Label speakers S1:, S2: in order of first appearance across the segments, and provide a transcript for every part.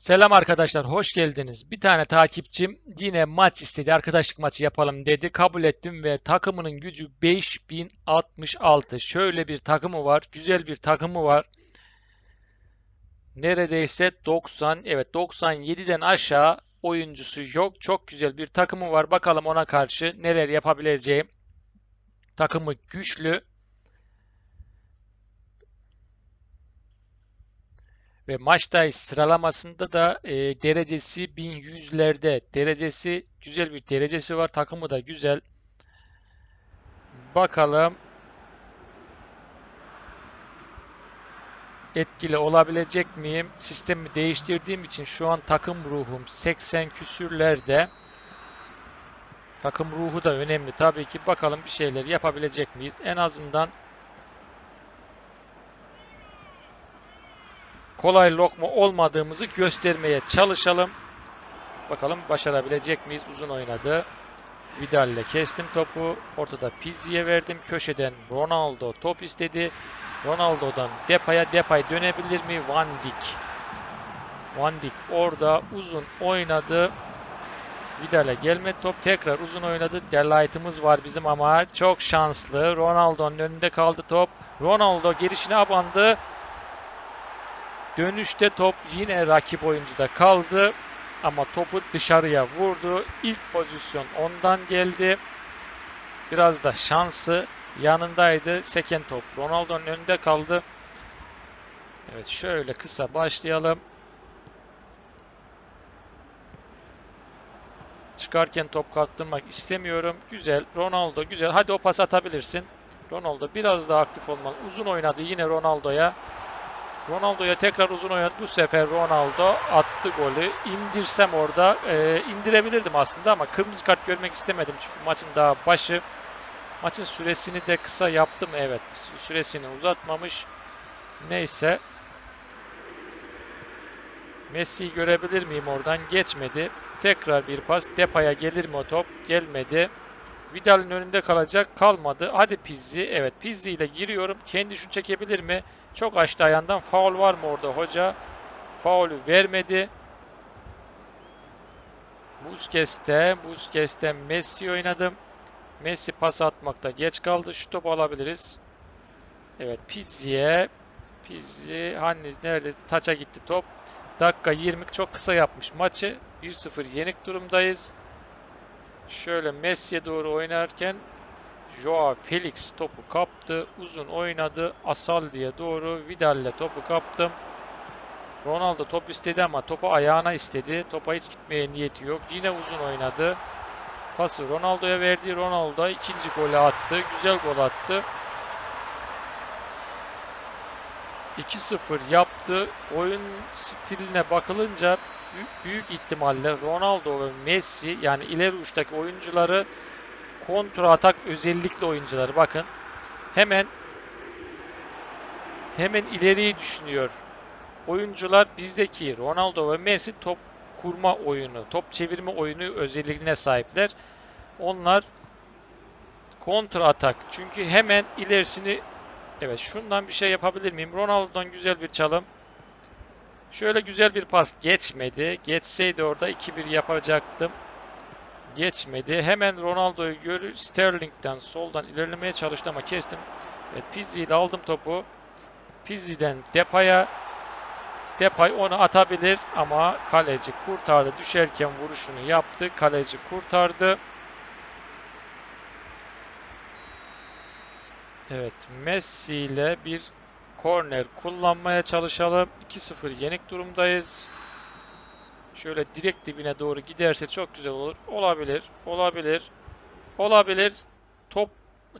S1: Selam arkadaşlar, hoş geldiniz. Bir tane takipçim yine maç istedi, arkadaşlık maçı yapalım dedi. Kabul ettim ve takımının gücü 5066. Şöyle bir takımı var, güzel bir takımı var. Neredeyse 90, evet 97'den aşağı oyuncusu yok. Çok güzel bir takımı var. Bakalım ona karşı neler yapabileceğim. Takımı güçlü. Ve maçta sıralamasında da e, derecesi 1100'lerde. Derecesi güzel bir derecesi var. Takımı da güzel. Bakalım etkili olabilecek miyim? Sistemi değiştirdiğim için şu an takım ruhum 80 küsürlerde. Takım ruhu da önemli tabii ki. Bakalım bir şeyler yapabilecek miyiz? En azından kolay lokma olmadığımızı göstermeye çalışalım. Bakalım başarabilecek miyiz? Uzun oynadı. Vidal ile kestim topu. Ortada Pizzi'ye verdim. Köşeden Ronaldo top istedi. Ronaldo'dan Depay'a. Depay dönebilir mi? Van Dijk. Van Dijk orada uzun oynadı. Vidal'e gelmedi top. Tekrar uzun oynadı. Delight'ımız var bizim ama çok şanslı. Ronaldo'nun önünde kaldı top. Ronaldo girişine abandı. Dönüşte top yine rakip oyuncuda kaldı. Ama topu dışarıya vurdu. İlk pozisyon ondan geldi. Biraz da şansı yanındaydı. Seken top Ronaldo'nun önünde kaldı. Evet şöyle kısa başlayalım. Çıkarken top kaptırmak istemiyorum. Güzel. Ronaldo güzel. Hadi o pas atabilirsin. Ronaldo biraz daha aktif olmalı. Uzun oynadı yine Ronaldo'ya. Ronaldo'ya tekrar uzun oynadı. Bu sefer Ronaldo attı golü. İndirsem orada e, indirebilirdim aslında ama kırmızı kart görmek istemedim. Çünkü maçın daha başı. Maçın süresini de kısa yaptım. Evet süresini uzatmamış. Neyse. Messi'yi görebilir miyim oradan? Geçmedi. Tekrar bir pas. Depay'a gelir mi o top? Gelmedi. Vidal'in önünde kalacak. Kalmadı. Hadi Pizzi. Evet Pizzi ile giriyorum. Kendi şut çekebilir mi? Çok açtı ayağından. Faul var mı orada hoca? Faulü vermedi. Busquets'te, Busquets'te Messi oynadım. Messi pas atmakta geç kaldı. Şu topu alabiliriz. Evet Pizzi'ye. Pizzi, Hannes nerede? Taça gitti top. Dakika 20 çok kısa yapmış maçı. 1-0 yenik durumdayız. Şöyle Messi'ye doğru oynarken Joao Felix topu kaptı. Uzun oynadı. Asal diye doğru Vidal'le topu kaptım. Ronaldo top istedi ama topu ayağına istedi. Topa hiç gitmeye niyeti yok. Yine uzun oynadı. Pası Ronaldo'ya verdi. Ronaldo ikinci golü attı. Güzel gol attı. 2-0 yaptı. Oyun stiline bakılınca büyük, büyük ihtimalle Ronaldo ve Messi yani ileri uçtaki oyuncuları kontra atak özellikle oyuncuları bakın. Hemen hemen ileriyi düşünüyor. Oyuncular bizdeki Ronaldo ve Messi top kurma oyunu, top çevirme oyunu özelliğine sahipler. Onlar kontra atak. Çünkü hemen ilerisini Evet şundan bir şey yapabilir miyim? Ronaldo'dan güzel bir çalım. Şöyle güzel bir pas geçmedi. Geçseydi orada 2-1 yapacaktım. Geçmedi. Hemen Ronaldo'yu görür. Sterling'den soldan ilerlemeye çalıştı ama kestim. Evet, Pizzi ile aldım topu. Pizzi'den Depay'a. Depay onu atabilir ama kaleci kurtardı. Düşerken vuruşunu yaptı. Kaleci kurtardı. Evet, Messi ile bir korner kullanmaya çalışalım. 2-0 yenik durumdayız. Şöyle direkt dibine doğru giderse çok güzel olur. Olabilir, olabilir, olabilir. Top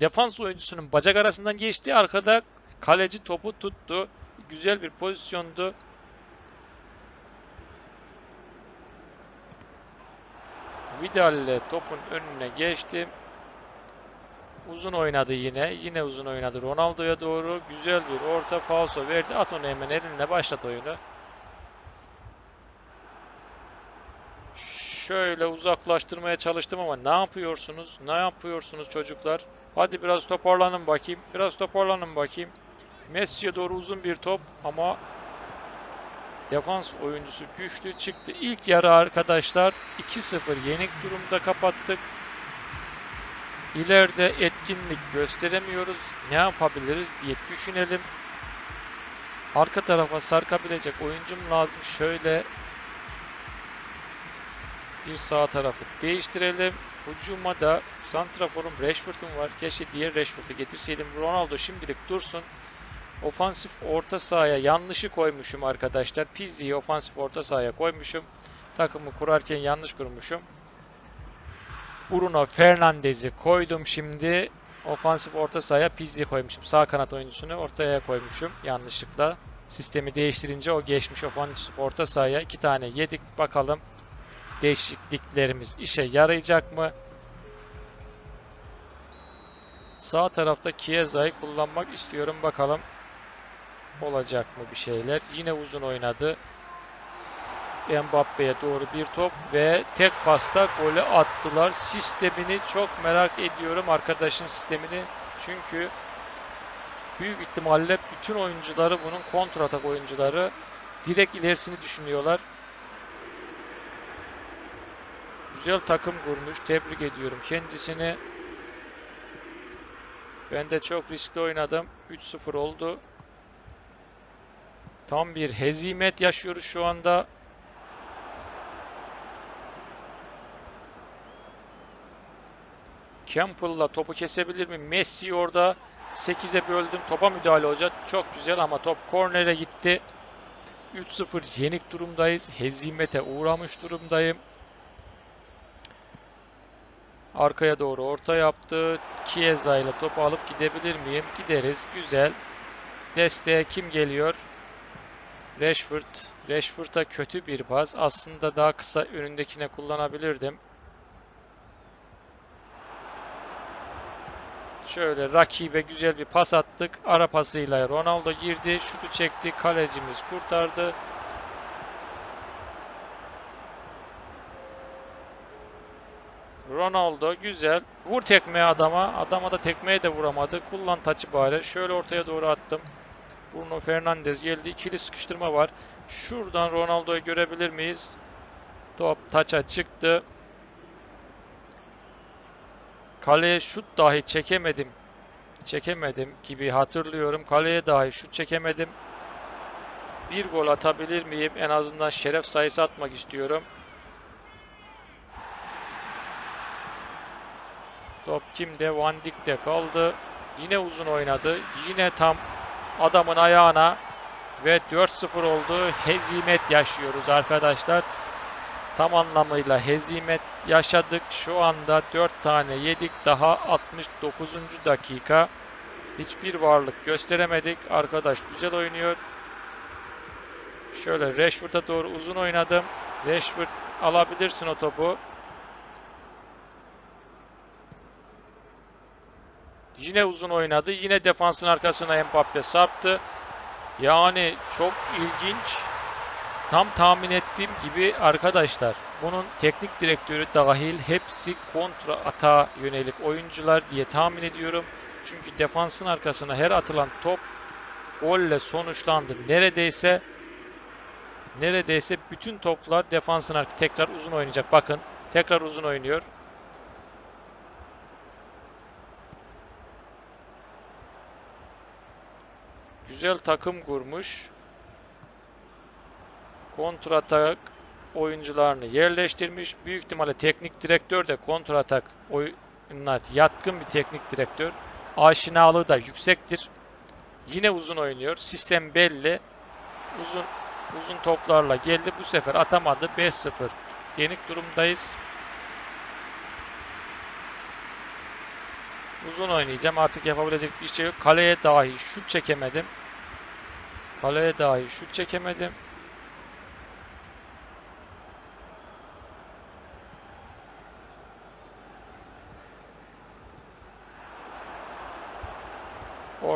S1: defans oyuncusunun bacak arasından geçti. Arkada kaleci topu tuttu. Güzel bir pozisyondu. Vidal ile topun önüne geçti. Uzun oynadı yine. Yine uzun oynadı. Ronaldo'ya doğru güzel bir orta falso verdi. At onu hemen elinle başlat oyunu. Şöyle uzaklaştırmaya çalıştım ama ne yapıyorsunuz? Ne yapıyorsunuz çocuklar? Hadi biraz toparlanın bakayım. Biraz toparlanın bakayım. Messi'ye doğru uzun bir top ama Defans oyuncusu güçlü çıktı. İlk yarı arkadaşlar 2-0 yenik durumda kapattık. İleride etkinlik gösteremiyoruz. Ne yapabiliriz diye düşünelim. Arka tarafa sarkabilecek oyuncum lazım. Şöyle bir sağ tarafı değiştirelim. Hücuma da Santrafor'un Rashford'un var. Keşke diğer Rashford'u getirseydim. Ronaldo şimdilik dursun. Ofansif orta sahaya yanlışı koymuşum arkadaşlar. Pizzi'yi ofansif orta sahaya koymuşum. Takımı kurarken yanlış kurmuşum. Bruno Fernandes'i koydum şimdi. Ofansif orta sahaya Pizzi koymuşum. Sağ kanat oyuncusunu ortaya koymuşum yanlışlıkla. Sistemi değiştirince o geçmiş ofansif orta sahaya iki tane yedik. Bakalım değişikliklerimiz işe yarayacak mı? Sağ tarafta Chiesa'yı kullanmak istiyorum. Bakalım olacak mı bir şeyler. Yine uzun oynadı. Mbappe'ye doğru bir top ve tek pasta golü attılar. Sistemini çok merak ediyorum arkadaşın sistemini. Çünkü büyük ihtimalle bütün oyuncuları bunun kontratak oyuncuları direkt ilerisini düşünüyorlar. Güzel takım kurmuş. Tebrik ediyorum kendisini. Ben de çok riskli oynadım. 3-0 oldu. Tam bir hezimet yaşıyoruz şu anda. Campbell'la topu kesebilir mi? Messi orada 8'e böldüm. Topa müdahale olacak. Çok güzel ama top kornere gitti. 3-0 yenik durumdayız. Hezimete uğramış durumdayım. Arkaya doğru orta yaptı. Chiesa ile topu alıp gidebilir miyim? Gideriz. Güzel. Desteğe kim geliyor? Rashford. Rashford'a kötü bir pas. Aslında daha kısa önündekine kullanabilirdim. Şöyle rakibe güzel bir pas attık. Ara pasıyla Ronaldo girdi. Şutu çekti. Kalecimiz kurtardı. Ronaldo güzel. Vur tekmeye adama. Adama da tekmeye de vuramadı. Kullan taçı bari. Şöyle ortaya doğru attım. Bruno Fernandes geldi. İkili sıkıştırma var. Şuradan Ronaldo'yu görebilir miyiz? Top taça çıktı. Kaleye şut dahi çekemedim. Çekemedim gibi hatırlıyorum. Kaleye dahi şut çekemedim. Bir gol atabilir miyim? En azından şeref sayısı atmak istiyorum. Top kimde? Van Dijk'te kaldı. Yine uzun oynadı. Yine tam adamın ayağına ve 4-0 oldu. Hezimet yaşıyoruz arkadaşlar. Tam anlamıyla hezimet yaşadık. Şu anda 4 tane yedik. Daha 69. dakika. Hiçbir varlık gösteremedik. Arkadaş güzel oynuyor. Şöyle Rashford'a doğru uzun oynadım. Rashford alabilirsin o topu. Yine uzun oynadı. Yine defansın arkasına Mbappe sarptı. Yani çok ilginç. Tam tahmin ettiğim gibi arkadaşlar bunun teknik direktörü dahil hepsi kontra ata yönelik oyuncular diye tahmin ediyorum. Çünkü defansın arkasına her atılan top golle sonuçlandı. Neredeyse neredeyse bütün toplar defansın arkasına tekrar uzun oynayacak. Bakın tekrar uzun oynuyor. Güzel takım kurmuş. Kontratak oyuncularını yerleştirmiş. Büyük ihtimalle teknik direktör de kontratak oyunlar yatkın bir teknik direktör. Aşinalığı da yüksektir. Yine uzun oynuyor. Sistem belli. Uzun uzun toplarla geldi. Bu sefer atamadı. 5-0. Yenik durumdayız. Uzun oynayacağım. Artık yapabilecek bir şey yok. Kaleye dahi şut çekemedim. Kaleye dahi şut çekemedim.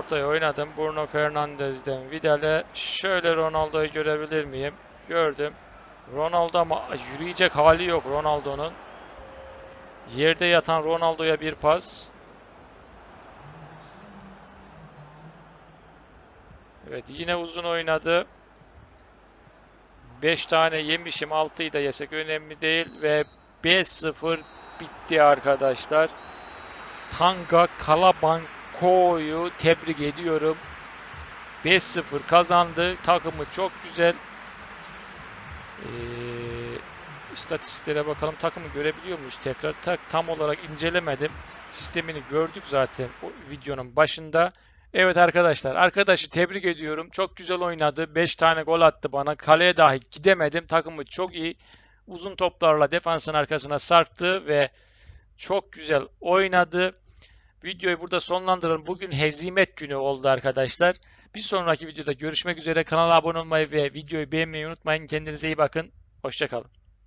S1: Ortaya oynadım. Bruno Fernandes'den Vidal'e şöyle Ronaldo'yu görebilir miyim? Gördüm. Ronaldo ama yürüyecek hali yok Ronaldo'nun. Yerde yatan Ronaldo'ya bir pas. Evet yine uzun oynadı. 5 tane yemişim. 6'yı da yesek önemli değil. Ve 5-0 bitti arkadaşlar. Tanga Kalabanko'yu tebrik ediyorum. 5-0 kazandı. Takımı çok güzel. Ee, istatistiklere bakalım. Takımı görebiliyor muyuz tekrar? Tak, tam olarak incelemedim. Sistemini gördük zaten o videonun başında. Evet arkadaşlar. Arkadaşı tebrik ediyorum. Çok güzel oynadı. 5 tane gol attı bana. Kaleye dahi gidemedim. Takımı çok iyi. Uzun toplarla defansın arkasına sarktı ve çok güzel oynadı. Videoyu burada sonlandıralım. Bugün hezimet günü oldu arkadaşlar. Bir sonraki videoda görüşmek üzere. Kanala abone olmayı ve videoyu beğenmeyi unutmayın. Kendinize iyi bakın. Hoşçakalın.